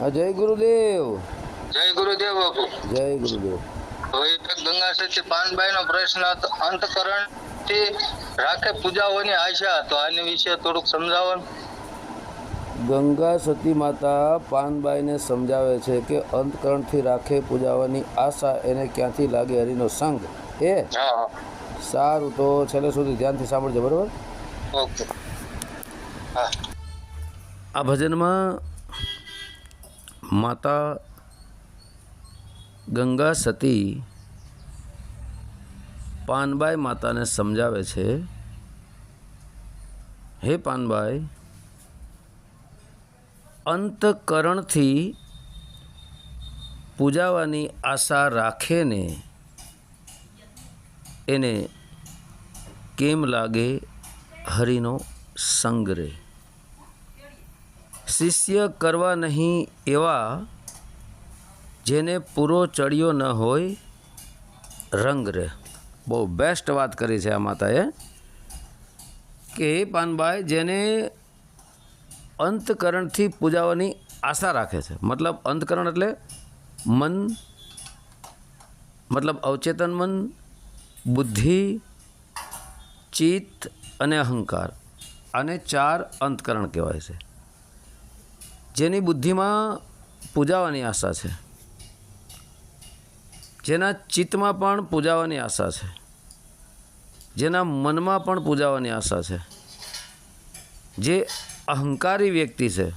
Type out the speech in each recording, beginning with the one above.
હા જય ગુરુદેવ. જય ગુરુદેવ બાપુ. જય ગુરુદેવ. હવે ગંગા સતી પાનભાઈ નો પ્રશ્ન હતો. અંતકરણથી રાખે પૂજાઓની આશા. તો આની વિશે થોડુંક સમજાવો. ગંગા સતી માતા પાનબાઈને સમજાવે છે કે અંતકરણથી રાખે પૂજાવાની આશા એને ક્યાંથી લાગે હરિનો સંગ. એ સારું તો છેલ્લે સુધી ધ્યાનથી સાંભળજો બરાબર? ઓકે. આ ભજનમાં માતા ગંગા સતી પાનબાઈ માતાને સમજાવે છે, હે પાનબાઈ, અંતકરણથી પૂજાવાની આશા રાખે ને એને કેમ લાગે હરિનો સંગ શિષ્ય કરવા નહીં એવા જેને પૂરો ચડ્યો ન હોય, રંગ રે બહુ બેસ્ટ વાત કરી છે આ માતાએ. કે હે પાનભાઈ, જેને અંતકરણથી પૂજાવાની આશા રાખે છે. મતલબ અંતકરણ એટલે મન, મતલબ અવચેતન મન, બુદ્ધિ, ચિત્ત અને અહંકાર. આને ચાર અંતકરણ કહેવાય છે. જેની બુદ્ધિમાં પૂજાવાની આશા છે. જેના ચિત્તમાં પણ પૂજાવાની આશા છે. જેના મનમાં પણ પૂજાવાની આશા છે. જે અહંકારી વ્યક્તિ છે,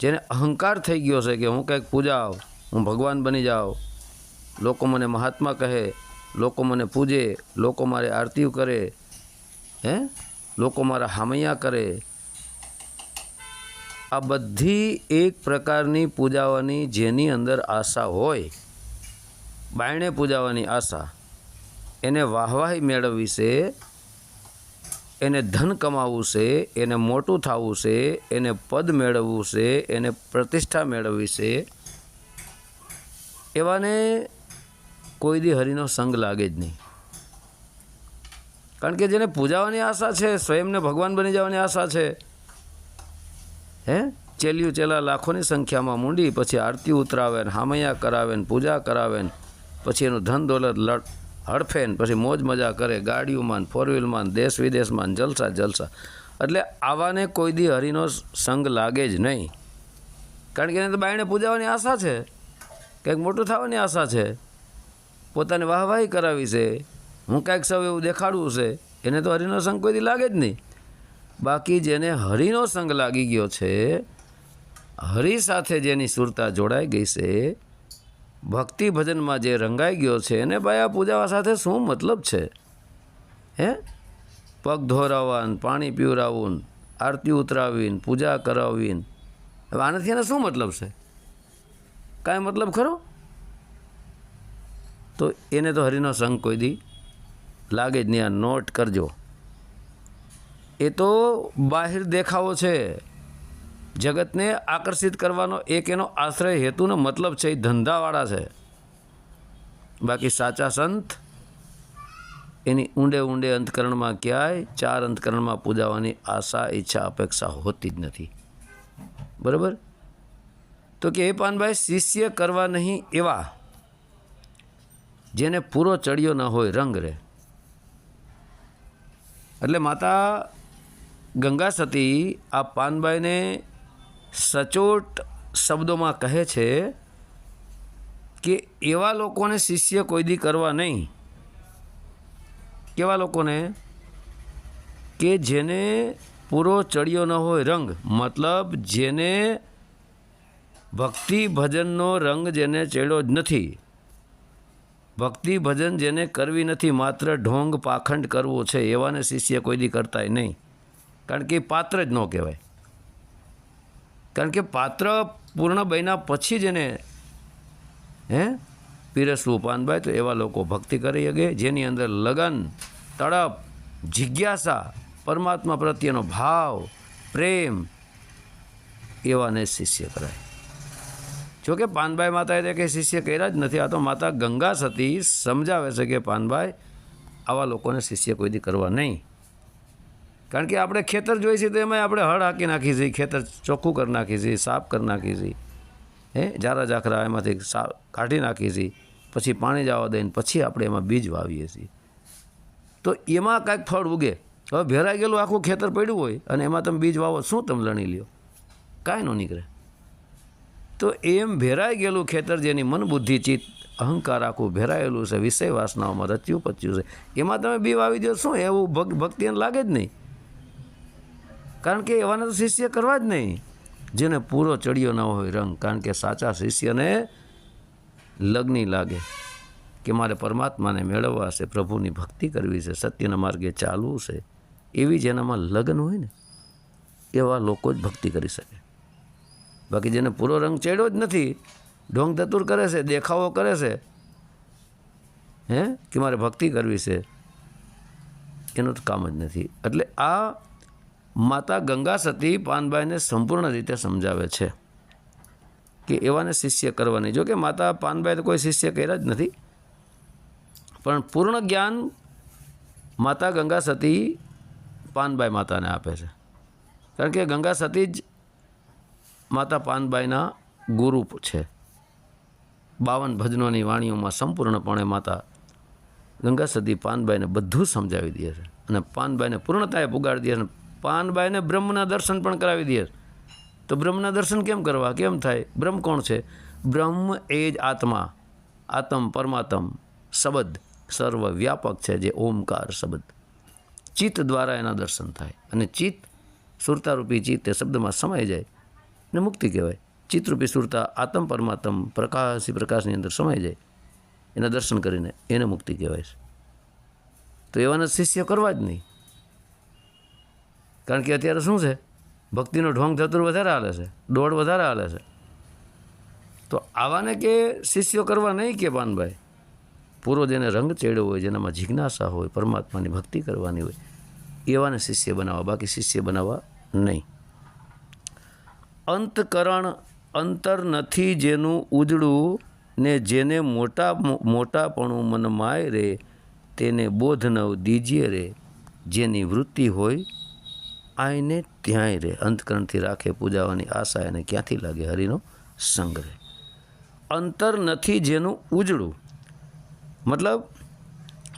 જેને અહંકાર થઈ ગયો છે કે હું કંઈક પૂજાવ હું ભગવાન બની જાઉં, લોકો મને મહાત્મા કહે, લોકો મને પૂજે, લોકો મારે આરતીઓ કરે, હે? લોકો મારા હામૈયા કરે આ બધી એક પ્રકારની પૂજાવાની જેની અંદર આશા હોય, બાયણે પૂજાવાની આશા, એને વાહવાહી મેળવવી છે, એને ધન કમાવવું છે, એને મોટું થવું છે, એને પદ મેળવવું છે, એને પ્રતિષ્ઠા મેળવવી છે, એવાને કોઈ દી હરિનો સંગ લાગે જ નહીં. કારણ કે જેને પૂજાવાની આશા છે, સ્વયંને ભગવાન બની જવાની આશા છે હે? ચેલિયું ચેલા લાખોની સંખ્યામાં મૂંડી, પછી આરતી ઉતરાવે ને હામૈયા કરાવે ને પૂજા કરાવે ને પછી એનું ધન દોલત લડ હડફે ને પછી મોજ મજા કરે, ગાડીઓમાં ફોર વ્હીલમાં દેશ વિદેશમાં જલસા જલસા. એટલે આવાને કોઈ દી હરિનો સંગ લાગે જ નહીં. કારણ કે એને તો બાયણે પૂજાવાની આશા છે. કંઈક મોટું થવાની આશા છે. પોતાને વાહવાહી કરાવી છે. હું કાંઈક સૌ એવું દેખાડવું છે. એને તો હરિનો સંગ કોઈ દી લાગે જ નહીં. બાકી જેને હરિનો સંગ લાગી ગયો છે, હરિ સાથે જેની સુરતા જોડાઈ ગઈ છે, ભક્તિ ભજનમાં જે રંગાઈ ગયો છે, એને ભાઈ આ પૂજાવા સાથે શું મતલબ છે? હે? પગ ધોરાવવા પાણી પીવરાવવું ને આરતી ઉતરાવીને, પૂજા કરાવીને. હવે આનાથી એને શું મતલબ છે? કાંઈ મતલબ ખરો? તો એને તો હરિનો સંગ કોઈ દી લાગે જ નહીં. આ નોટ કરજો. એ તો બાહિર દેખાવો છે. જગતને આકર્ષિત કરવાનો એક એનો આશ્રય હેતુનો મતલબ છે, એ ધંધાવાળા છે. બાકી સાચા સંત એની ઊંડે ઊંડે અંતકરણમાં ક્યાંય ચાર અંતકરણમાં પૂજાવાની આશા, ઈચ્છા, અપેક્ષા હોતી જ નથી. બરાબર? તો કે એ પાનભાઈ, શિષ્ય કરવા નહીં એવા, જેને પૂરો ચડ્યો ન હોય, રંગ રે. એટલે માતા ગંગા સતી આ પાનબાઈને સચોટ શબ્દોમાં કહે છે કે એવા લોકોને શિષ્ય કોઈ દી કરવા નહીં. કેવા લોકોને? કે જેને પૂરો ચડ્યો ન હોય રંગ. મતલબ જેને ભક્તિ ભજનનો રંગ જેને ચડ્યો જ નથી. ભક્તિ ભજન જેને કરવી નથી માત્ર ઢોંગ પાખંડ કરવો છે. એવાને શિષ્ય કોઈ દી કરતાય નહીં. કારણ કે પાત્ર જ ન કહેવાય. કારણ કે પાત્ર પૂર્ણ બન્યા પછી જ એને, હે? પીરસવું પાનભાઈ તો એવા લોકો ભક્તિ કરી શકે, જેની અંદર લગન, તડપ, જિજ્ઞાસા, પરમાત્મા પ્રત્યેનો ભાવ, પ્રેમ એવાને શિષ્ય કરાય. જોકે પાનભાઈ માતાએ તે કંઈ શિષ્ય કર્યા જ નથી. આ તો માતા ગંગા સતી સમજાવે છે કે પાનભાઈ આવા લોકોને શિષ્ય કોઈ દી કરવા નહીં. કારણ કે આપણે ખેતર જોઈએ છીએ તો એમાં આપણે હળ હાંકી નાખી છીએ ખેતર ચોખ્ખું કરી નાખી છીએ સાફ કરી નાખી છીએ હે, જારા જાખરા એમાંથી કાઢી નાખીએ છીએ પછી પાણી જવા દઈને પછી આપણે એમાં બીજ વાવીએ છીએ. તો એમાં કાંઈક ફળ ઉગે. હવે ભેરાઈ ગયેલું આખું ખેતર પડ્યું હોય અને એમાં તમે બીજ વાવો, શું તમે લણી લ્યો? કાંઈ ન નીકળે. તો એમ ભેરાઈ ગયેલું ખેતર જેની મન બુદ્ધિ ચિત્ત, અહંકાર આખું ભેરાયેલું છે વિષય વાસનાઓમાં રચ્યું પચ્યું છે. એમાં તમે બી વાવી દો, શું એવું ભક ભક્તિ એને લાગે જ નહીં? કારણ કે એવાને તો શિષ્ય કરવા જ નહીં. જેને પૂરો ચડ્યો ન હોય રંગ, કારણ કે સાચા શિષ્યને લગ્ની લાગે કે મારે પરમાત્માને મેળવવા છે, પ્રભુની ભક્તિ કરવી છે, સત્યના માર્ગે ચાલવું છે, એવી જેનામાં લગ્ન હોય ને, એવા લોકો જ ભક્તિ કરી શકે. બાકી જેને પૂરો રંગ ચડ્યો જ નથી, ઢોંગ ધતુર કરે છે, દેખાવો કરે છે, હે, કે મારે ભક્તિ કરવી છે, એનું તો કામ જ નથી. એટલે આ માતા ગંગા સતી પાનબાઈને સંપૂર્ણ રીતે સમજાવે છે કે એવાને શિષ્ય કરવાની. જો કે માતા પાનબાઈ તો કોઈ શિષ્ય કર્યા જ નથી. પણ પૂર્ણ જ્ઞાન માતા ગંગા સતી પાનબાઈ માતાને આપે છે. કારણ કે ગંગા સતી જ માતા પાનબાઈના ગુરુ છે. બાવન ભજનોની વાણીઓમાં સંપૂર્ણપણે માતા ગંગા સતી પાનબાઈને બધું સમજાવી દે છે. અને પાનબાઈને પૂર્ણતાએ પુગાડી દે છે પાનબાઈને બ્રહ્મના દર્શન પણ કરાવી દે. તો બ્રહ્મના દર્શન કેમ કરવા? કેમ થાય? બ્રહ્મ કોણ છે? બ્રહ્મ એ જ આત્મા. આત્મ પરમાત્મ શબ્દ સર્વ વ્યાપક છે જે ઓમકાર શબ્દ. ચિત્ત દ્વારા એના દર્શન થાય. અને ચિત્ત સુરતારૂપી ચિત્ત એ શબ્દમાં સમાઈ જાય. ને મુક્તિ કહેવાય. ચિત્તરૂપી સુરતા આત્મ પરમાત્મ પ્રકાશી પ્રકાશની અંદર સમાઈ જાય. એના દર્શન કરીને એને મુક્તિ કહેવાય છે. તો એવાના શિષ્ય કરવા જ નહીં. કારણ કે અત્યારે શું છે? ભક્તિનો ઢોંગ ધતુર વધારે હાલે છે. દોડ વધારે હાલે છે. તો આવાને કે શિષ્યો કરવા નહીં કે પાનભાઈ પૂરો જેને રંગ ચેડ્યો હોય, જેનામાં જિજ્ઞાસા હોય, પરમાત્માની ભક્તિ કરવાની હોય, એવાને શિષ્ય બનાવવા, બાકી શિષ્ય બનાવવા નહીં. અંતકરણ અંતર નથી જેનું ઉજળું ને જેને મોટા મોટાપણું મનમાય રે, તેને બોધ નવ દીજીએ રે. જેની વૃત્તિ હોય આઈને ત્યાંય રહે. અંતકરણથી રાખે પૂજાવાની આશા એને ક્યાંથી લાગે? હરિનો સંગ્રહ. અંતર નથી જેનું ઉજળું. મતલબ,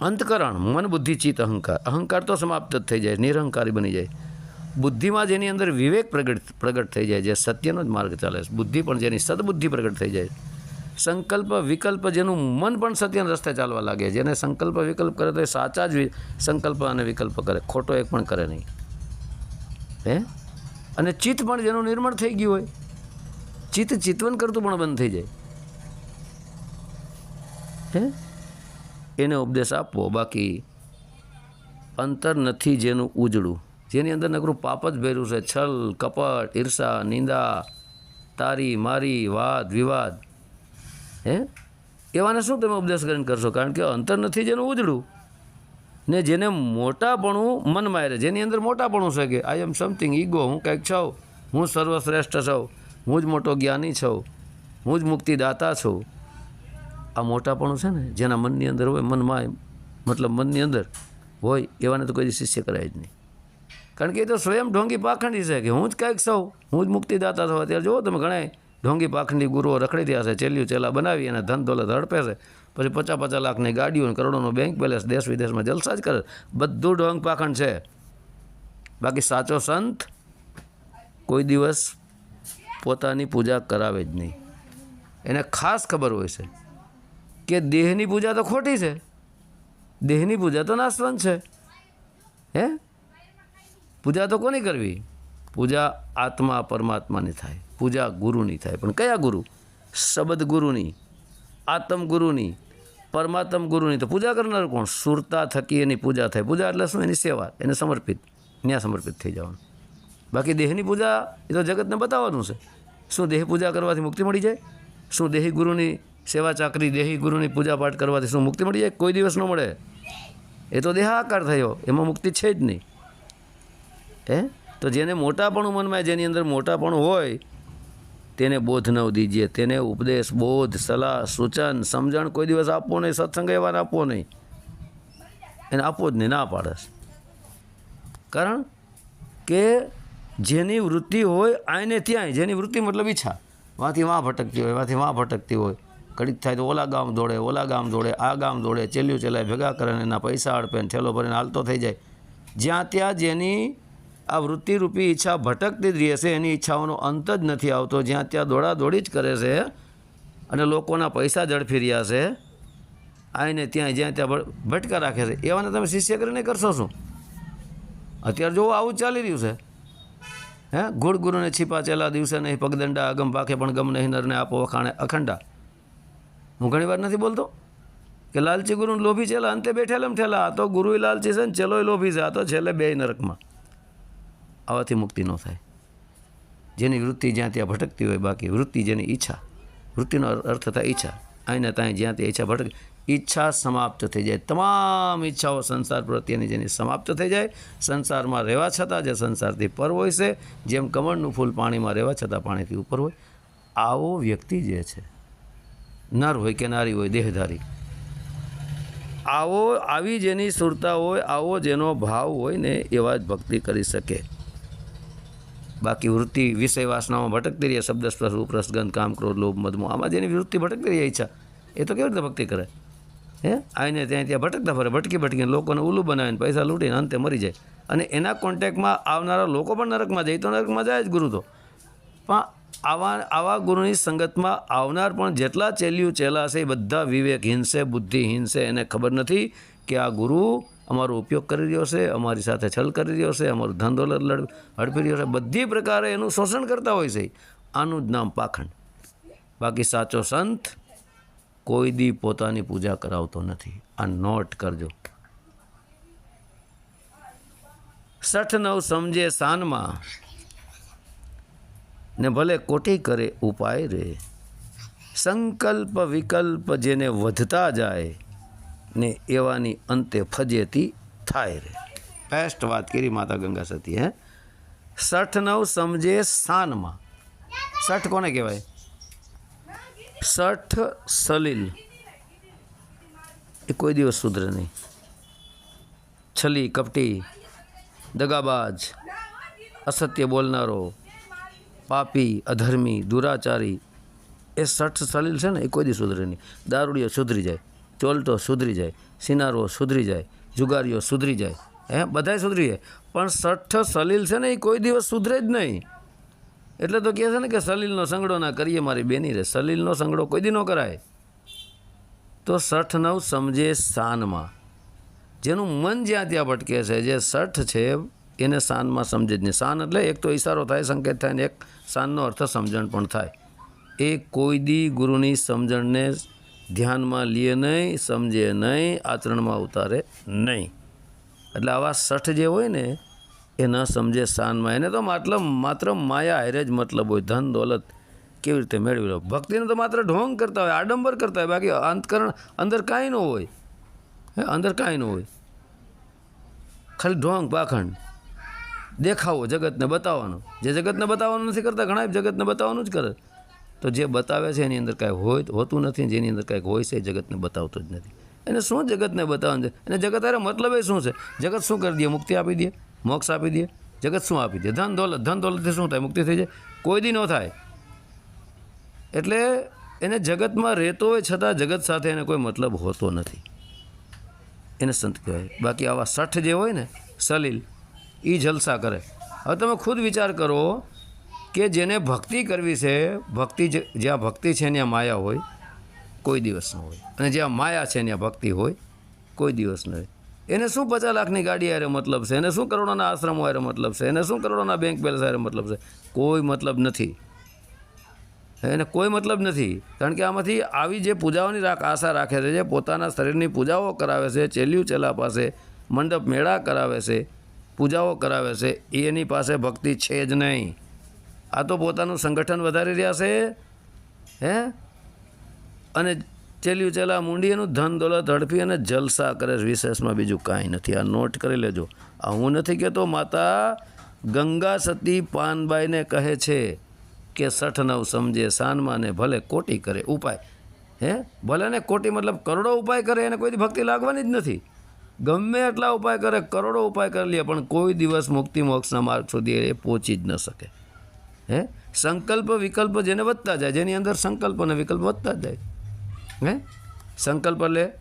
અંતકરણ, મન, બુદ્ધિ, ચિત્ત, અહંકાર. અહંકાર તો સમાપ્ત જ થઈ જાય, નિરહંકારી બની જાય. બુદ્ધિમાં જેની અંદર વિવેક પ્રગટ પ્રગટ થઈ જાય, જે સત્યનો જ માર્ગ ચાલે છે. બુદ્ધિ પણ જેની સદબુદ્ધિ પ્રગટ થઈ જાય. સંકલ્પ, વિકલ્પ જેનું મન પણ સત્યના રસ્તે ચાલવા લાગે જેને સંકલ્પ વિકલ્પ કરે તો સાચા જ સંકલ્પ અને વિકલ્પ કરે. ખોટો એક પણ કરે નહીં. હે અને ચિત્ત પણ જેનું નિર્મળ થઈ ગયું હોય, ચિત્ત ચિત્તવન કરતું પણ બંધ થઈ જાય. હે? એને ઉપદેશ આપવો. બાકી અંતર નથી જેનું ઉજળું. જેની અંદર નકરું પાપ જ ભેરું છે. છલ, કપટ, ઈર્ષા, નિંદા, તારી, મારી, વાદ, વિવાદ. હે? એવાને શું તમે ઉપદેશ કરીને કરશો? કારણ કે અંતર નથી જેનું ઉજળું. ને જેને મોટાપણું મનમાં રહે જેની અંદર મોટાપણું છે કે આઈ એમ સમથિંગ ઈગો હું કંઈક છું, હું સર્વશ્રેષ્ઠ છું, હું જ મોટો જ્ઞાની છું, હું જ મુક્તિદાતા છું. આ મોટાપણું છે ને, જેના મનની અંદર હોય મનમાં મતલબ મનની અંદર હોય, એવાને તો કોઈ શિષ્ય કરાય જ નહીં. કારણ કે એ તો સ્વયં ઢોંગી પાખંડી છે કે, હું જ કાંઈક સૌ હું જ મુક્તિદાતા છું. અત્યારે જુઓ તમે ઘણા ઢોંગી પાખંડી ગુરુઓ રખડી રહ્યા છે ચેલ્યું ચેલા બનાવી અને ધન દોલત હડપે છે. પછી પચાસ પચાસ લાખની ગાડીઓ કરોડોનો બેંક બેલેન્સ દેશ વિદેશમાં જલસા જ કરે. બધું ઢોંગ પાખંડ છે. બાકી સાચો સંત કોઈ દિવસ પોતાની પૂજા કરાવે જ નહીં. એને ખાસ ખબર હોય છે કે દેહની પૂજા તો ખોટી છે. દેહની પૂજા તો નાશવંત છે. હે? પૂજા તો કોની કરવી? પૂજા આત્મા પરમાત્માની થાય. પૂજા ગુરુની થાય. પણ કયા ગુરુ? શબ્દ ગુરુની આત્મ ગુરુની પરમાત્મ ગુરુની તો પૂજા કરનાર કોણ? સુરતા થકી એની પૂજા થાય. પૂજા એટલે શું? એની સેવા, એને સમર્પિત. ત્યાં સમર્પિત થઈ જવાનું. બાકી દેહની પૂજા એ તો જગતને બતાવવાનું છે. શું દેહ પૂજા કરવાથી મુક્તિ મળી જાય? શું દેહી ગુરુની સેવા ચાકરી, દેહી ગુરુની પૂજા પાઠ કરવાથી શું મુક્તિ મળી જાય? કોઈ દિવસ ન મળે. એ તો દેહાકાર થયો. એમાં મુક્તિ છે જ નહીં. હે? તો જેને મોટાપણું મનમાં, જેની અંદર મોટાપણું હોય તેને બોધ ન દીજીએ તેને ઉપદેશ, બોધ, સલાહ, સૂચન, સમજણ કોઈ દિવસ આપવો નહીં, સત્સંગ એવા આપવો નહીં. એને આપવો જ નહીં, ના પાડે કારણ કે જેની વૃત્તિ હોય આને ત્યાંય. જેની વૃત્તિ મતલબ ઈચ્છા. વાંથી વાં ભટકતી હોય, વાંથી વાં ભટકતી હોય. ઘડીક થાય તો ઓલા ગામ દોડે, ઓલા ગામ દોડે, આ ગામ દોડે, ચેલ્યું ચેલાય, ભેગા કરે ને એના પૈસા અડપે ને ઠેલો ભરીને હાલતો થઈ જાય. જ્યાં ત્યાં જેની આ વૃત્તિરૂપી ઈચ્છા ભટકતી જ રહે છે એની ઈચ્છાઓનો અંત જ નથી આવતો. જ્યાં ત્યાં દોડાદોડી જ કરે છે અને લોકોના પૈસા ઝડપી રહ્યા છે આવીને ત્યાં જ્યાં ત્યાં ભટકા રાખે છે. એવાને તમે શિષ્ય કરીને કરશો શું? અત્યારે જોવો, આવું ચાલી રહ્યું છે. હે? ગુડ ગુરુને છીપા ચેલા દિવસે નહીં, પગદંડા અગમ પાખે પણ ગમ નહીં, નરને આપો વખાણે અખંડા. હું ઘણી વાર નથી બોલતો કે લાલચી ગુરુ લોભી છેલા અંતે બેઠેલા ઠેલા. આ તો ગુરુય લાલચી છે ને ચેલોય લોભી છે, આ તો છેલ્લે બે નરકમાં. આવાથી મુક્તિ ન થાય. જેની વૃત્તિ જ્યાં ત્યાં ભટકતી હોય બાકી વૃત્તિ જેની ઈચ્છા. વૃત્તિનો અર્થ થાય ઈચ્છા. અહીંને ત્યાં જ્યાં ત્યાં ઈચ્છા ભટક, ઈચ્છા સમાપ્ત થઈ જાય. તમામ ઈચ્છાઓ સંસાર પ્રત્યેની જેની સમાપ્ત થઈ જાય, સંસારમાં રહેવા છતાં જે સંસારથી પર હોય છે, જેમ કમળનું ફૂલ પાણીમાં રહેવા છતાં પાણીથી ઉપર હોય, આવો વ્યક્તિ જે છે, નર હોય કે નારી હોય, દેહધારી, આવો, આવી જેની સુરતા હોય, આવો જેનો ભાવ હોય ને એવા જ ભક્તિ કરી શકે. બાકી વૃત્તિ વિષય વાસનામાં ભટકતી રહે, શબ્દ સ્પર્શ ઉપરસ કામ, ક્રોધ, લોભ મધમો આમાં જેની વૃત્તિ ભટકતી રહી, ઈચ્છા, એ તો કેવી રીતે ભક્તિ કરે? હે? આવીને ત્યાં ત્યાં ભટકતા ફરે, ભટકી ભટકીને લોકોને ઉલ્લું બનાવીને પૈસા લૂંટીને અંતે મરી જાય. અને એના કોન્ટેક્ટમાં આવનારા લોકો પણ નરકમાં જાય તો નરકમાં જાય જ ગુરુ તો. પણ આવા આવા ગુરુની સંગતમાં આવનાર પણ જેટલા ચેલ્યું ચેલા છે એ બધા વિવેકહીન છે બુદ્ધિહીન છે એને ખબર નથી કે આ ગુરુ અમારો ઉપયોગ કરી રહ્યો છે, અમારી સાથે છલ કરી રહ્યો છે, અમારું ધન લડ હડપી રહ્યો છે. બધી પ્રકારે એનું શોષણ કરતા હોય છે. આનું જ નામ પાખંડ. બાકી સાચો સંત કોઈ દી પોતાની પૂજા કરાવતો નથી. આ નોટ કરજો. સઠ નવ સમજે સાનમાં ને ભલે કોટી કરે ઉપાય રે. સંકલ્પ વિકલ્પ જેને વધતા જાય ને એવાની અંતે ફજેતી થાય રે. બેસ્ટ વાત કરી માતા ગંગા સતી હે? સઠ નવ સમજે સ્થાનમાં સઠ કોને કહેવાય? સઠ સલીલ. એ કોઈ દિવસ સુધરે નહીં. છલી કપટી દગાબાજ અસત્ય બોલનારો પાપી અધર્મી દુરાચારી એ સઠ સલીલ છે ને એ કોઈ દી સુધરે નહીં. દારૂડિયો સુધરી જાય. ચોલટો સુધરી જાય, સિનારો સુધરી જાય, જુગારીઓ સુધરી જાય. હે, બધાય સુધરી જાય પણ સઠ સલીલ છે ને, એ કોઈ દિવસ સુધરે જ નહીં. એટલે તો કહે છે ને કે સલીલનો સંગડો ના કરીએ, મારી બેની રે. સલીલનો સંગડો કોઈ દી ન કરાય. તો સઠ નવ સમજે સાનમાં. જેનું મન જ્યાં ત્યાં ભટકે છે, જે સઠ છે, એને સાનમાં સમજે જ નહીં. સાન એટલે એક તો ઈશારો થાય, સંકેત થાય ને એક. સાનનો અર્થ સમજણ પણ થાય. એ કોઈ દી ગુરુની સમજણને ધ્યાનમાં લે નહીં, સમજે નહીં, આચરણમાં ઉતારે નહીં. એટલે આવા સઠ જે હોય ને, એ ન સમજે શાનમાં. એને તો મતલબ માત્ર માયા હારે જ મતલબ હોય. ધન દોલત કેવી રીતે મેળવી લો? ભક્તિને તો માત્ર ઢોંગ કરતા હોય, આડંબર કરતા હોય. બાકી અંતકરણ અંદર કાંઈ ન હોય. હે, અંદર કાંઈ ન હોય. ખાલી ઢોંગ, પાખંડ. દેખાવો જગતને બતાવવાનો. જે જગતને બતાવવાનું નથી કરતા, ઘણા જગતને બતાવવાનું જ કરે. તો જે બતાવે છે એની અંદર કાંઈ હોય હોતું નથી, જેની અંદર કાંઈક હોય છે એ જગતને બતાવતું જ નથી. એને શું જગતને બતાવવાનું છે? અને જગત અરે મતલબ એ શું છે? જગત શું કરી દે? મુક્તિ આપી દે? મોક્ષ આપી દે? જગત શું આપી દે? ધન દોલત, ધન દોલતથી શું થાય? મુક્તિ થઈ જાય? કોઈ દી ન થાય. એટલે એને જગતમાં રહેતો હોય છતાં જગત સાથે એને કોઈ મતલબ હોતો નથી. એને સંત કહેવાય. બાકી આવા સઠ જે હોય ને, સલીલ એ જલસા કરે. હવે તમે ખુદ વિચાર કરો કે જેને ભક્તિ કરવી છે, ભક્તિ જ્યાં ભક્તિ છે ત્યાં માયા હોય, કોઈ દિવસ ન હોય. અને જ્યાં માયા છે ત્યાં ભક્તિ હોય, કોઈ દિવસ ન હોય. એને શું પચાસ લાખની ગાડી હારે મતલબ છે? એને શું કરોડોના આશ્રમો હારે મતલબ છે? એને શું કરોડોના બેંક બેલેન્સ હારે મતલબ છે? કોઈ મતલબ નથી. એને કોઈ મતલબ નથી. કારણ કે આમાંથી આવી જે પૂજાઓની રાખ આશા રાખે છે, જે પોતાના શરીરની પૂજાઓ કરાવે છે, ચેલ્યું ચેલા પાસે મંડપ મેળા કરાવે છે, પૂજાઓ કરાવે છે, એની પાસે ભક્તિ છે જ નહીં. આ તો પોતાનું સંગઠન વધારી રહ્યા છે, હે? અને ચેલ્યું ચેલા મૂંડી એનું ધન દોલત ઝડપી અને જલસા કરે વિશેષમાં બીજું કાંઈ નથી. આ નોટ કરી લેજો. આ હું નથી કહેતો, માતા ગંગા સતી પાનબાઈને કહે છે કે સઠ નવ સમજે સાનમાં ને ભલે કોટી કરે, ઉપાય. હે? ભલે ને કોટી મતલબ કરોડો ઉપાય કરે, એને કોઈ ભક્તિ લાગવાની જ નથી. ગમે એટલા ઉપાય કરે, કરોડો ઉપાય કરી લે, પણ કોઈ દિવસ મુક્તિ મોક્ષના માર્ગ સુધી એ પહોંચી જ ન શકે. હે? સંકલ્પ, વિકલ્પ જેને વધતા જાય, જેની અંદર સંકલ્પ અને વિકલ્પ વધતા જાય. હે? સંકલ્પ એટલે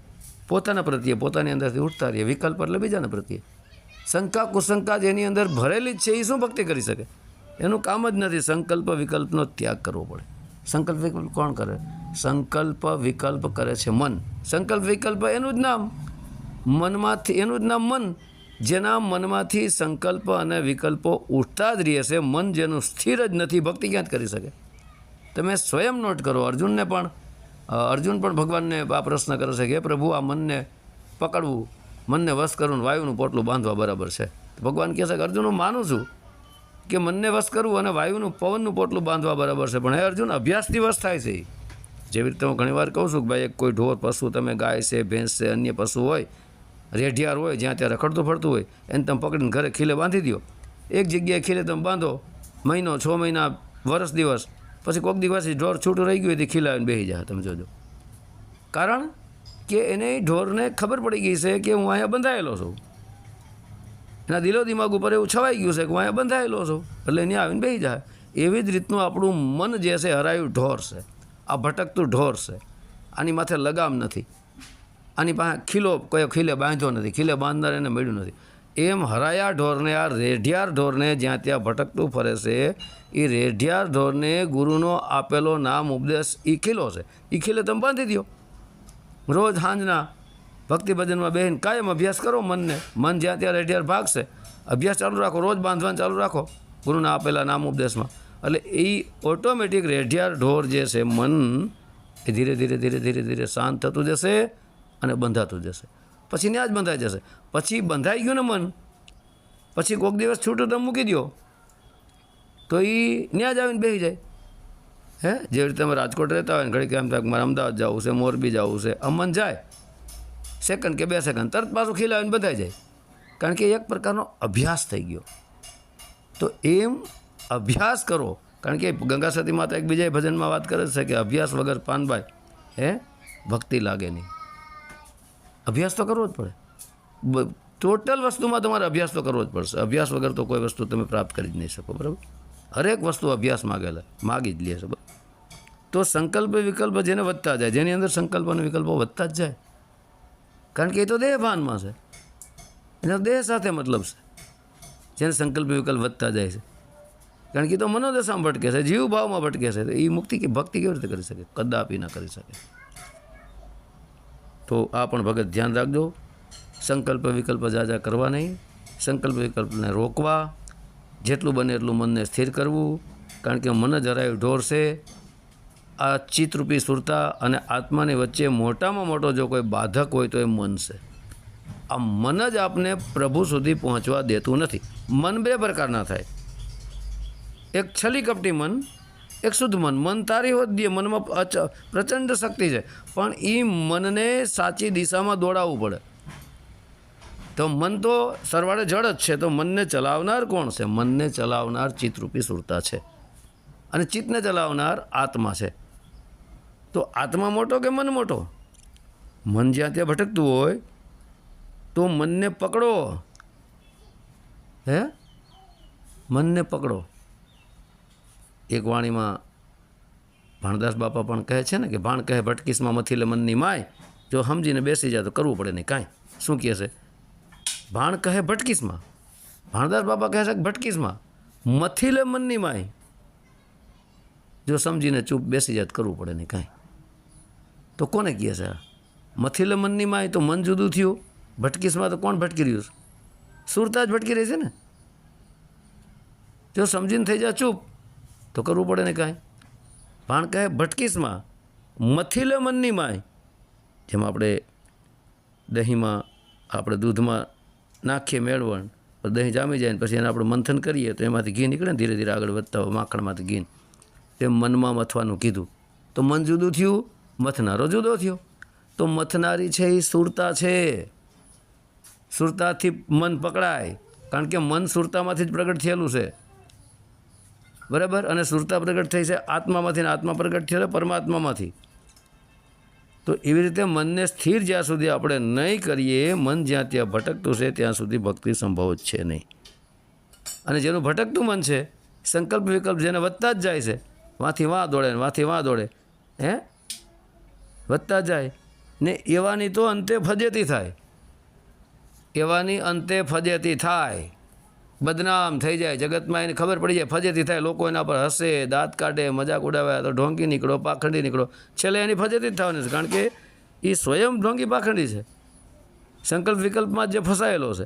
પોતાના પ્રત્યે, પોતાની અંદરથી ઉઠતા રહીએ. વિકલ્પ એટલે બીજાના પ્રત્યે. શંકા, કુશંકા જેની અંદર ભરેલી જ છે એ શું ભક્તિ કરી શકે? એનું કામ જ નથી. સંકલ્પ, વિકલ્પનો ત્યાગ કરવો પડે. સંકલ્પ, વિકલ્પ કોણ કરે? સંકલ્પ, વિકલ્પ કરે છે મન. સંકલ્પ, વિકલ્પ એનું જ નામ. મનમાંથી એનું જ નામ મન. જેના મનમાંથી સંકલ્પ અને વિકલ્પો ઉઠતા જ રહે છે. મન જેનું સ્થિર જ નથી, ભક્તિ ક્યાં જ કરી શકે? તમે સ્વયં નોટ કરો, અર્જુનને પણ અર્જુન પણ ભગવાનને આ પ્રશ્ન કરે છે કે પ્રભુ, આ મનને પકડવું, મનને વશ કરવું વાયુનું પોટલું બાંધવા બરાબર છે. ભગવાન કહે છે કે, અર્જુન, હું માનું છું કે મનને વશ કરવું અને વાયુનું, પવનનું પોટલું બાંધવા બરાબર છે. પણ હે અર્જુન અભ્યાસથી વશ થાય છે. જેવી રીતે હું ઘણીવાર કહું છું કે, ભાઈ, એક કોઈ ઢોર, પશુ તમે ગાય છે, ભેંસ છે, અન્ય પશુ હોય રેઢિયાર હોય, જ્યાં ત્યાં રખડતું ફરતું હોય, એને તમે પકડીને ઘરે ખીલે બાંધી દો એક જગ્યાએ ખીલે તમે બાંધો, મહિનો, છ મહિના, વર્ષ દિવસ, પછી કોઈક દિવસ ઢોર છૂટું રહી ગયું હોય તે ખીલાવીને બેસી જાય તમે જોજો. કારણ કે એને ઢોરને ખબર પડી ગઈ છે કે હું અહીંયા બંધાયેલો છું. એના દિલો દિમાગ ઉપર એવું છવાઈ ગયું છે કે હું અહીંયા બંધાયેલો છું, એટલે એને આવીને બેસી જાય. એવી જ રીતનું આપણું મન જે છે હરાયું ઢોર છે. આ ભટકતું ઢોર છે. આની માથે લગામ નથી. આની પાસે ખીલો કયો ખીલે બાંધ્યો નથી, ખીલે બાંધનાર એને મળ્યું નથી. એમ હરાયા ઢોરને, આ રેઢિયાર ઢોરને જ્યાં ત્યાં ભટકતું ફરે છે એ રેઢિયાર ઢોરને ગુરુનો આપેલો નામ ઉપદેશ એ ખીલો છે. એ ખીલે તમે બાંધી દો રોજ સાંજના ભક્તિ ભજનમાં બેહીને કાયમ અભ્યાસ કરો મનને. મન જ્યાં ત્યાં રેઢિયાર ભાગશે, અભ્યાસ ચાલુ રાખો, રોજ બાંધવાનું ચાલુ રાખો, ગુરુના આપેલા નામ ઉપદેશમાં. એટલે એ ઓટોમેટિક રેઢિયાર ઢોર જે છે, મન એ ધીરે ધીરે ધીરે ધીરે ધીરે શાંત થતું જશે અને બંધાતું જશે. પછી ત્યાં જ બંધાઈ જશે. પછી બંધાઈ ગયું ને મન. પછી કોઈક દિવસ છૂટું તમે મૂકી દો તો એ ત્યાં જ આવીને બેસી જાય. હે? જેવી રીતે તમે રાજકોટ રહેતા હોય ને ઘડી કેમ થાય મારે અમદાવાદ જવું છે, મોરબી જવું છે, અમન જાય. સેકન્ડ કે બે સેકન્ડ તરત પાછું ખીલાવીને બધાઈ જાય. કારણ કે એક પ્રકારનો અભ્યાસ થઈ ગયો. તો એમ અભ્યાસ કરો. કારણ કે ગંગા સતી માતા એકબીજા ભજનમાં વાત કરે છે કે અભ્યાસ વગર પાનભાઈ હે? ભક્તિ લાગે નહીં. અભ્યાસ તો કરવો જ પડે. ટોટલ વસ્તુમાં તમારે અભ્યાસ તો કરવો જ પડશે. અભ્યાસ વગર તો કોઈ વસ્તુ તમે પ્રાપ્ત કરી જ નહીં શકો, બરાબર? હરેક વસ્તુ અભ્યાસ માગેલા, માગી જ લે છે તો સંકલ્પ વિકલ્પ જેને વધતા જાય, જેની અંદર સંકલ્પ અને વિકલ્પો વધતા જ જાય. કારણ કે એ તો દેહ ભાનમાં છે. એનો દેહ સાથે મતલબ છે. જેને સંકલ્પ વિકલ્પ વધતા જાય છે. કારણ કે તો મનોદશામાં ભટકે છે જીવ ભાવમાં ભટકે છે. એ મુક્તિ કે ભક્તિ કેવી રીતે કરી શકે? કદાપી ના કરી શકે. તો આ પણ ભગત ધ્યાન રાખજો. સંકલ્પ વિકલ્પ જાજા કરવા નહીં. સંકલ્પ વિકલ્પને રોકવા. જેટલું બને એટલું મનને સ્થિર કરવું. કારણ કે મન જ ઢોરશે. ઢોર આ ચિત્તરૂપી સુરતા અને આત્માની વચ્ચે મોટામાં મોટો જો કોઈ બાધક હોય તો એ મન છે આ મન જ આપને પ્રભુ સુધી પહોંચવા દેતું નથી. મન બે પ્રકારના થાય. એક છલી કપટી મન એક શુદ્ધ મન. મન તારી હોત દે મનમાં પ્રચંડ શક્તિ છે. પણ એ મનને સાચી દિશામાં દોડાવવું પડે. તો મન તો સરવાળે જડ જ છે, તો મનને ચલાવનાર કોણ છે? મનને ચલાવનાર ચિત્તરૂપી સુરતા છે. અને ચિત્તને ચલાવનાર આત્મા છે. તો આત્મા મોટો કે મન મોટો? મન જ્યાં ત્યાં ભટકતું હોય, તો મનને પકડો. હે? મનને પકડો. એક વાણીમાં ભાણદાસ બાપા પણ કહે છે ને કે, ભાણ કહે, ભટકીસમાં મથીલે મનની માય. જો સમજીને બેસી જાય તો કરવું પડે નહીં, કાંઈ. શું કહે છે? ભાણ કહે, ભટકીસમાં. ભાણદાસ બાપા કહે છે કે, ભટકીસમાં મથીલે મનની માય. જો સમજીને ચૂપ બેસી જાય તો કરવું પડે નહીં, કાંઈ. તો કોને કહે છે મથીલે મનની માય તો મન જુદું થયું. ભટકીસમાં તો કોણ ભટકી રહ્યું છે? સુરતા જ ભટકી રહી છે ને? જો સમજીને થઈ જાય ચૂપ તો કરવું પડે ને કાંઈ. ભાણ કહે ભટકીસમાં, મથિલ મનની માય, જેમ આપણે દહીંમાં, આપણે દૂધમાં નાખીએ મેળવણ દહીં જામી જાય ને પછી એને આપણે મંથન કરીએ, તો એમાંથી ઘી નીકળે ને ધીરે ધીરે આગળ વધતા હોય માખણમાંથી ઘી તેમ મનમાં મથવાનું કીધું. તો મન જુદું થયું, મથનારો જુદો થયો. તો મથનારી છે એ સુરતા છે. સુરતાથી મન પકડાય. કારણ કે મન સુરતામાંથી જ પ્રગટ થયેલું છે. બરાબર? અને સુરતા પ્રગટ થઈ છે, આત્મામાંથી ને આત્મા પ્રગટ થયો પરમાત્મામાંથી. તો એવી રીતે મનને સ્થિર જ્યાં સુધી આપણે નહીં કરીએ, મન જ્યાં ત્યાં ભટકતું છે, ત્યાં સુધી ભક્તિ સંભવ છે નહીં. અને જેનું ભટકતું મન છે, સંકલ્પ વિકલ્પ જેને વધતા જ જાય છે, વાંથી વાં દોડે ને વાંથી વાં દોડે, હે? વધતા જાય. ને એવાની તો અંતે ફજેતી થાય. એવાની અંતે ફજેતી થાય. બદનામ થઈ જાય. જગતમાં એને ખબર પડી જાય ફજેતી થાય. લોકો એના પર હસે, દાંત કાઢે, મજાક ઉડાવે, તો ઢોંગી નીકળો, પાખંડી નીકળો. છેલ્લે એની ફજેતી જ થવાની છે, કારણ કે એ સ્વયં ઢોંગી પાખંડી છે. સંકલ્પ વિકલ્પમાં જ ફસાયેલો છે,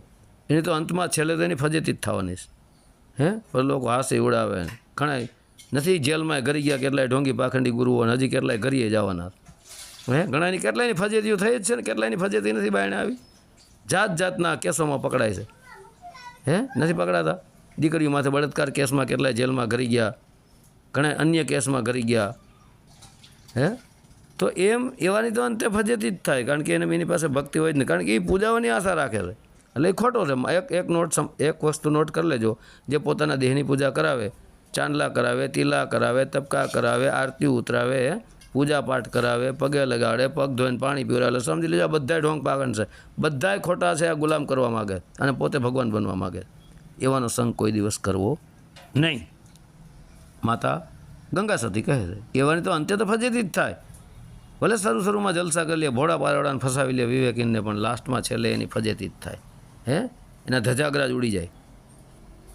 એની તો અંતમાં છેલ્લે તો એની ફજેતી જ થવાની છે. હે? પણ લોકો હાસે, ઉડાવે. ઘણા નથી જેલમાં ઘરી ગયા, કેટલાય ઢોંગી પાખંડી ગુરુઓ હજી કેટલાય ઘરીએ જવાના હે? ઘણાની કેટલાયની ફજેતીઓ થઈ જ છે ને, કેટલાયની ફજેતી નથી બાયણે આવી? જાત જાતના કેસોમાં પકડાય છે. હે? નથી પકડાતા? દીકરીઓ માથે બળાત્કાર કેસમાં કેટલાય જેલમાં ઘરી ગયા. ઘણા અન્ય કેસમાં ઘરી ગયા. હે? તો એમ એવાની તો અંતે ફજેતી જ થાય, કારણ કે એને એની પાસે ભક્તિ હોય જ નહીં. કારણ કે એ પૂજાવાની આશા રાખે છે એટલે એ ખોટો છે. એક એક નોટ એક વસ્તુ નોટ કરી લેજો, જે પોતાના દેહની પૂજા કરાવે. ચાંદલા કરાવે, તિલા કરાવે તબકા કરાવે, આરતી ઉતરાવે પૂજા પાઠ કરાવે, પગે લગાડે, પગ ધોઈને પાણી પીવડાવે. એટલે સમજી લેજો બધા ઢોંગ પાગણ છે. બધાય ખોટા છે, આ ગુલામ કરવા માગે. અને પોતે ભગવાન બનવા માગે. એવાનો સંગ કોઈ દિવસ કરવો નહીં. માતા ગંગા સતી કહે છે, એવાની તો અંતે તો ફજેતી જ થાય. ભલે શરૂ શરૂમાં જલસા કરી લે, ભોળા પારોડાને ફસાવી લે, વિવેકીનને પણ લાસ્ટમાં છેલ્લે એની ફજેતી જ થાય. હે? એના ધજાગરા જ ઉડી જાય.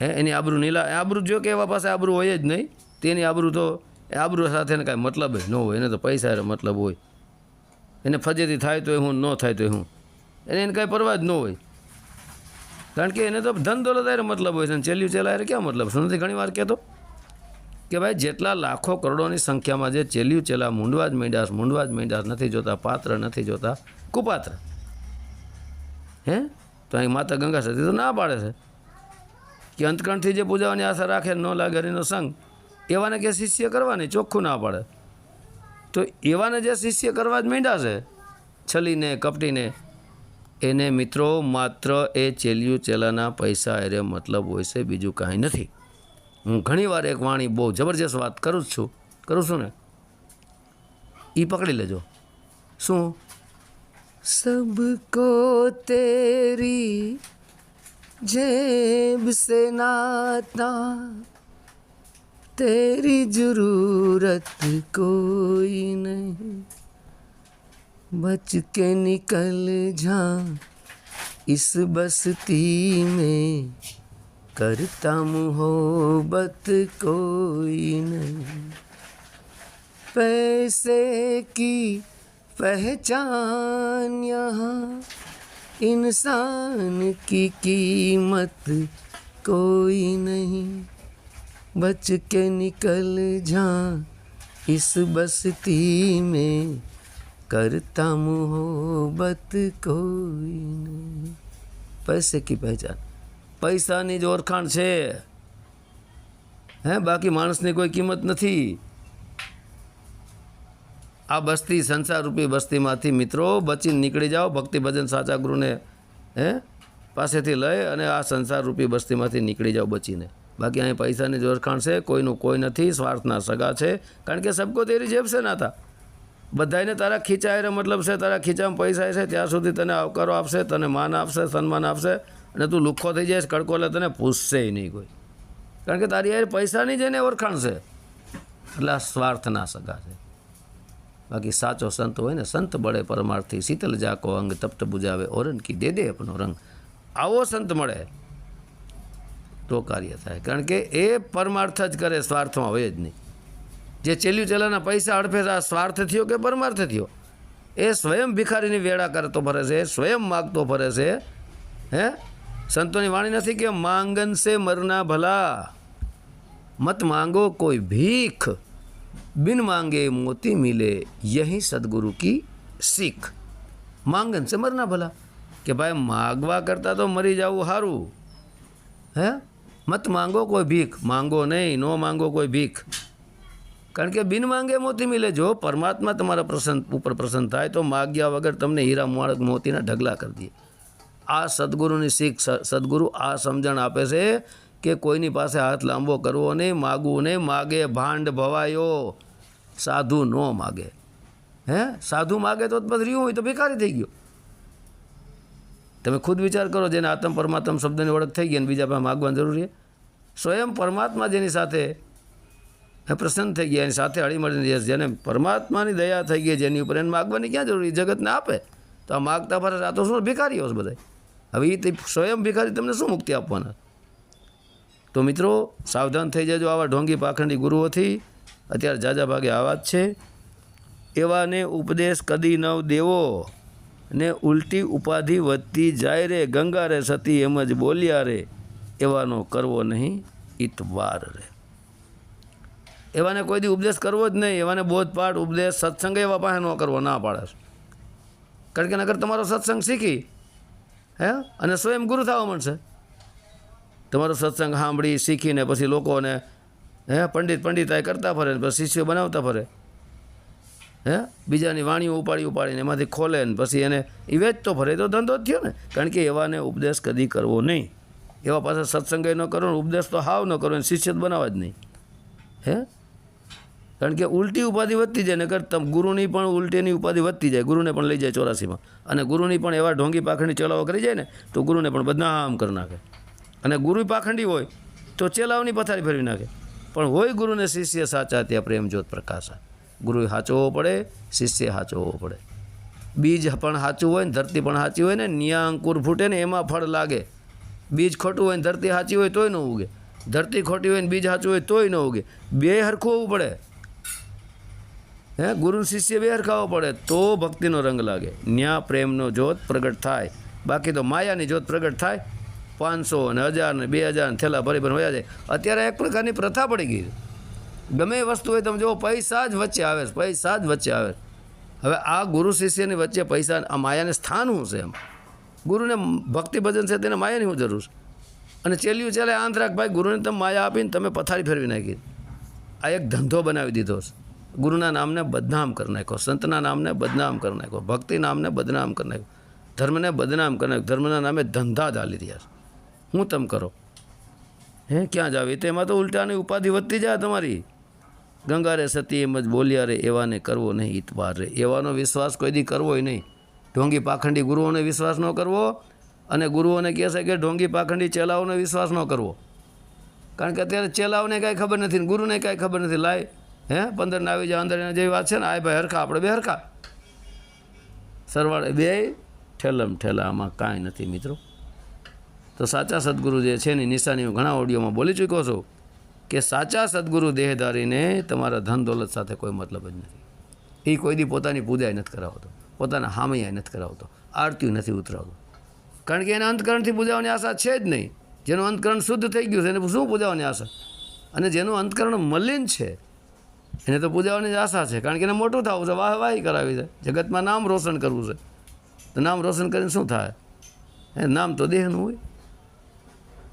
હે? એની આબરૂ નીલા, આબરૂ જો કે એવા પાસે આબરૂ હોય જ નહીં. તેની આબરૂ તો એ આબરૂ સાથે એને કાંઈ મતલબ જ ન હોય, એને તો પૈસા મતલબ હોય. એને ફજેથી થાય તો હું, ન થાય તો હું. એને એને કાંઈ પરવા જ ન હોય. કારણ કે એને તો ધન દોલત હારે મતલબ હોય છે ચેલ્યું ચેલા ક્યાં મતલબ નથી ઘણી વાર કહેતો? કે ભાઈ, જેટલા લાખો કરોડોની સંખ્યામાં જે ચેલ્યું ચેલા મૂંડવા જ મીંડાસ મૂંડવા જ મીંડાસ નથી જોતા, પાત્ર નથી જોતા, કુપાત્ર. હે? તો અહીં માતા ગંગા સતી તો ના પાડે છે. કે અંતકણથી જે પૂજાવાની આશા રાખે ન લાગે એનો સંગ એવાને કે શિષ્ય કરવાની, ચોખ્ખું ના પડે. તો એવાને જે શિષ્ય કરવા જ મીંડા છે, છલીને, કપટીને, એને મિત્રો માત્ર એ ચેલિયું ચેલાના પૈસા એરે મતલબ હોય છે, બીજું કાંઈ નથી. હું ઘણીવાર એક વાણી બહુ જબરજસ્ત વાત કરું જ છું. કરું છું ને? એ પકડી લેજો. શું? સબકો તેરી જેબ સેનાતા तेरी ज़रूरत कोई नहीं। बच के निकल जा इस बस्ती में। करता मोहब्बत कोई नहीं। पैसे की पहचान यहाँ इंसान की कीमत कोई नहीं। बच के निकल जा इस बस्ती में करता मोहब्बत कोई नहीं पैसे की पहचान પૈસાની જ ઓળખાણ છે હે બાકી માણસની કોઈ કિંમત નથી આ બસ્તી સંસારરૂપી બસ્તીમાંથી મિત્રો બચીને નીકળી જાઓ ભક્તિ ભજન સાચા ગુરુને હે પાસેથી લઈ અને આ સંસારરૂપી બસ્તીમાંથી નીકળી જાઓ બચીને બાકી અહીં પૈસાની જ ઓળખાણ છે, કોઈનું કોઈ નથી, સ્વાર્થના સગા છે. કારણ કે સબકો તેરી જેબ છે નાતા બધાને તારા ખીચાય મતલબ છે, તારા ખીચામાં પૈસા છે, ત્યાં સુધી તને આવકારો આપશે, તને માન આપશે, સન્માન આપશે અને તું લુખ્ખો થઈ જઈશ, કડકો એટલે તને પૂછશે નહીં કોઈ. કારણ કે તારી યાર પૈસાની જ એને ઓળખાણ છે. એટલે આ સ્વાર્થના સગા છે. બાકી સાચો સંત હોય ને, સંત બળે પરમાર્થી શીતલ જાકો અંગ તપ્ત બુજાવે, ઓરન કી દે દે આપનો રંગ. આવો સંત મળે. तो कार्य थाय कारण के ए परमार्थ ज करे स्वार्थ में हो नहीं जे चेल्यू चेलाना पैसा अड़फे स्वार्थ थियो के परमार्थ थो ए स्वयं भिखारी ने वेड़ा करते फरे से स्वयं मागत फरे से हैं सतो वाणी नहीं कि मांगन से मरना भला मत मांगो कोई भीख बिन मांगे मोती मिले यही सदगुरु की सीख मांगन से मरना भला कि भाई मागवा करता तो मरी जाऊँ हारू है મત માંગો કોઈ ભીખ. માંગો નહીં, નો માંગો કોઈ ભીખ. કારણ કે બિન માંગે મોતી મિલે. જો પરમાત્મા તમારા પ્રસન્ન, ઉપર પ્રસન્ન થાય, તો માગ્યા વગર તમને હીરા મોળક મોતીના ઢગલા કરી દે. આ સદગુરુની શીખ સદગુરુ આ સમજણ આપે છે કે કોઈની પાસે હાથ લાંબો કરવો નહીં, માગવું નહીં. માગે ભાંડ ભવાયો. સાધુ ન માગે. હે? સાધુ માગે તો પછી રહ્યું હોય તો ભિખારી થઈ ગયો. તમે ખુદ વિચાર કરો જેને આત્મ પરમાત્મ શબ્દની ઓળખ થઈ ગઈ અને બીજા પાસે માગવાની જરૂર છે. સ્વયં પરમાત્મા જેની સાથે પ્રસન્ન થઈ ગયા, એની સાથે હળી મળીને. જેને પરમાત્માની દયા થઈ ગઈ, જેની ઉપર એને માગવાની ક્યાં જરૂરી? જગતને આપે. તો આ માગતા ફરે આ તો શું ભિખારીઓ છે બધા હવે એ સ્વયં ભિખારી તમને શું મુક્તિ આપવાના? તો મિત્રો, સાવધાન થઈ જજો. આવા ઢોંગી પાખંડી ગુરુઓથી અત્યારે જાજા ભાગે આવા જ છે. એવાને ઉપદેશ કદી નવ દેવો. ને ઉલટી ઉપાધિ વધતી જાય રે, ગંગા રે, સતી એમ જ બોલ્યા રે. એવાનો કરવો નહીં ઇતવાર રે. એવાને કોઈ દી ઉપદેશ કરવો જ નહીં, એવાને બોધપાઠ, ઉપદેશ, સત્સંગ એવા પાસે ન કરવો, ના પાડે કારણ કે નગર તમારો સત્સંગ શીખી, હે? અને સ્વયં ગુરુ થવા મળશે તમારો સત્સંગ સાંભળી, શીખીને પછી લોકોને, હે, પંડિત પંડિતાએ કરતા ફરે પછી શિષ્યો બનાવતા ફરે. હે? બીજાની વાણીઓ ઉપાડી ઉપાડીને એમાંથી ખોલે ને પછી એને એ વેચતો ફરે તો ધંધો જ થયો ને. કારણ કે એવાને ઉપદેશ કદી કરવો નહીં. એવા પાછા સત્સંગ ન કરો ને, ઉપદેશ તો હાવ ન કરો ને શિષ્ય જ બનાવવા જ નહીં. હે? કારણ કે ઉલટી ઉપાધિ વધતી જાય, નકર તમ ગુરુની પણ ઉલટીની ઉપાધિ વધતી જાય, ગુરુને પણ લઈ જાય ચોરાસીમાં. અને ગુરુની પણ એવા ઢોંગી પાખંડી ચલાવો કરી જાય ને, તો ગુરુને પણ બદનામ કરી નાખે. અને ગુરુ પાખંડી હોય, તો ચેલાવની પથારી ફેરવી નાખે. પણ હોય ગુરુને શિષ્ય સાચા, ત્યાં પ્રેમ જ્યોત પ્રકાશા ગુરુ સાચવવો પડે, શિષ્ય સાચવવો પડે. બીજ પણ સાચું હોય ને, ધરતી પણ સાચી હોય ને ન્યા અંકુર ફૂટે ને, એમાં ફળ લાગે. બીજ ખોટું હોય ને, ધરતી સાચી હોય તોય ન ઉગે. ધરતી ખોટી હોય ને, બીજ સાચું હોય તોય ન ઉગે. બે હરખું હોવું પડે. હે, ગુરુ શિષ્ય બે હરખાવો પડે, તો ભક્તિનો રંગ લાગે. ન્યા પ્રેમનો જોત પ્રગટ થાય. બાકી તો માયાની જોત પ્રગટ થાય. પાંચસો ને હજાર ને બે હજાર ને થેલા ભરી ભરી વયા જાય. અત્યારે એક પ્રકારની પ્રથા પડી ગઈ. ગમે વસ્તુ હોય તમે જુઓ, પૈસા જ વચ્ચે આવે છે, પૈસા જ વચ્ચે આવે. હવે આ ગુરુ શિષ્યની વચ્ચે પૈસા, આ માયાને સ્થાન શું છે એમ? ગુરુને ભક્તિ ભજન છે તેને માયાની શું જરૂર છે? અને ચેલ્યું ચાલે આંત રાખ, ભાઈ, ગુરુને તમે માયા આપીને તમે પથારી ફેરવી નાખી. આ એક ધંધો બનાવી દીધો છે. ગુરુના નામને બદનામ કરી નાખ્યો, સંતના નામને બદનામ કરી નાખ્યો, ભક્તિ નામને બદનામ કરી નાખ્યો, ધર્મને બદનામ કરી નાખ્યો, ધર્મના નામે ધંધા ચાલી રહ્યા છે. હું તમે કરો? હે, ક્યાં જાવ? તેમાં તો ઉલટાની ઉપાધિ વધતી જાય તમારી. ગંગા રે સતી એમ જ બોલ્યા રે, એવાને કરવો નહીં ઇતબાર રે એવાનો વિશ્વાસ કોઈ દી કરવો નહીં. ઢોંગી પાખંડી ગુરુઓને વિશ્વાસ ન કરવો અને ગુરુઓને કહે છે કે ઢોંગી પાખંડી ચેલાઓને વિશ્વાસ ન કરવો. કારણ કે અત્યારે ચેલાઓને કાંઈ ખબર નથી ને ગુરુને કાંઈ ખબર નથી. લાય, હે પંદર ને આવી જાય અંદર જેવી વાત છે ને આ ભાઈ હરખા, આપણે બે હરખા. સરવાળે બે ઠેલમ ઠેલા, આમાં કાંઈ નથી મિત્રો. તો સાચા સદગુરુ જે છે એની નિશાની હું ઘણા ઓડિયોમાં બોલી ચૂક્યો છું. કે સાચા સદગુરુ દેહધારીને તમારા ધન દોલત સાથે કોઈ મતલબ જ નથી. એ કોઈ દી પોતાની પૂજા નથી કરાવતો, પોતાના હામૈયા નથી કરાવતો આરતી નથી ઉતરાવતો. કારણ કે એને અંતકરણથી પૂજાવાની આશા છે જ નહીં. જેનું અંતકરણ શુદ્ધ થઈ ગયું છે, એને શું પૂજાવાની આશા? અને જેનું અંતકરણ મલિન છે, એને તો પૂજાવાની જ આશા છે. કારણ કે એને મોટું થવું છે, વાહ વાહી કરાવી છે. જગતમાં નામ રોશન કરવું છે. તો નામ રોશન કરીને શું થાય? એ નામ તો દેહનું હોય.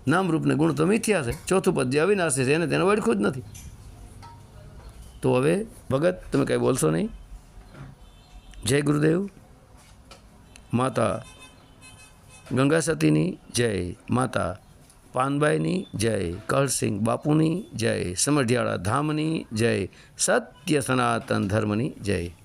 નામ રૂપને ગુણ તો મિથ્યા છે. ચોથું પદ જે અવિનાશી છે એને તેને ઓળખું જ નથી. તો હવે ભગત, તમે કંઈ બોલશો નહીં? જય ગુરુદેવ. માતા ગંગા સતીની જય. માતા પાનબાઈની જય. કળસિંહ બાપુની જય. સમઢિયાળા ધામની જય. સત્ય સનાતન ધર્મની જય.